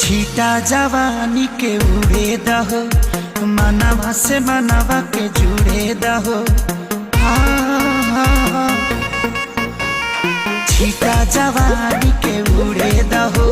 छीटा जवानी के उड़े दहो, मनवा से मनवा के जुड़े दहो। छीटा जवानी के उड़े दहो,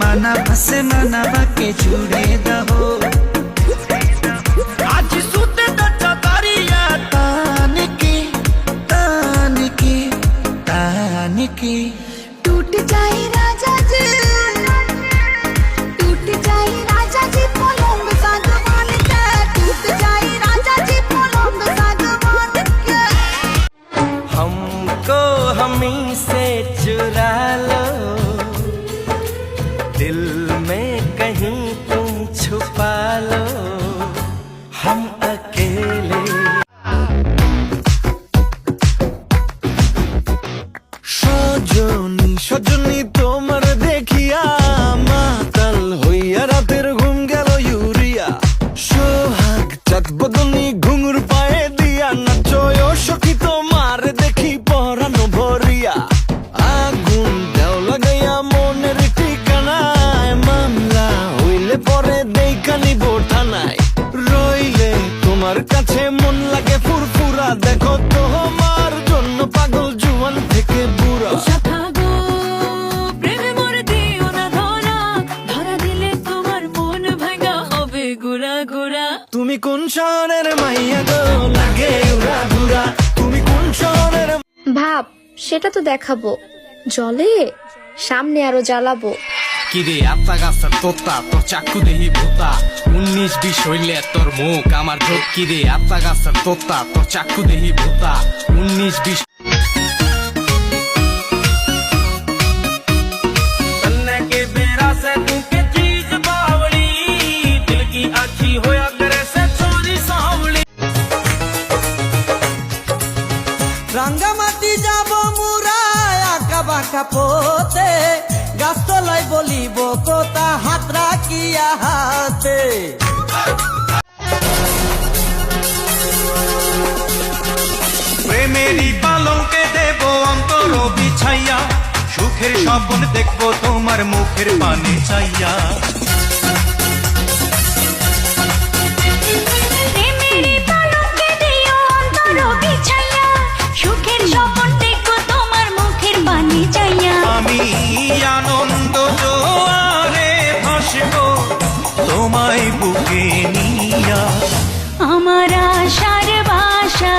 मनवा से मनवा के जुड़े दहो। टूट जाए राजा जी। हमको हमी से चुरा लो दिल में कहीं तुम छुपा लो हम अकेले সজনী সজনী তোমার দেখিয়া মাতাল হইয়া রাতের ঘুম গেল ইউরিয়া সোহাগ চাঁদ বদনী তোমার কাছে মন লাগে ফুরফুরা। দেখো তোমার জন্য পাগল জুয়ান থেকে বুড়া। শাখাগো প্রেমে মোর দিও না ধরা। ধরা দিলে তোমার মন ভাঙা হবে গুড়া গুড়া তুমি কোন শহরের মাইয়া গো? লাগে উড়া ঘুরা। তুমি কোন শহরের ভাব সেটা তো দেখাবো। জলে সামনে আরও জ্বালাবো। কিরে আত্মা গাছের তোতা তোর চাকু দেহি ভূতা। উনিশ বিশ হইলে তোর মুখ আমার ঢোক কিরে আত্মা গাছের তোতা তোর চাকু দেহি ভূতা। উনিশ বিশ রাঙ্গামাটি যাব মুরা আঁকা বাঁকা পোতে গাছতলায় বলিব কথা হাত রাখিয়া হাতে। প্রেমেরই পালঙ্কে দেব অন্তর বিছাইয়া সুখের স্বপ্ন দেখব তোমার মুখের পানে চাইয়া। আমি তোমায় বুকে নিয়া। আমার আশার বাসা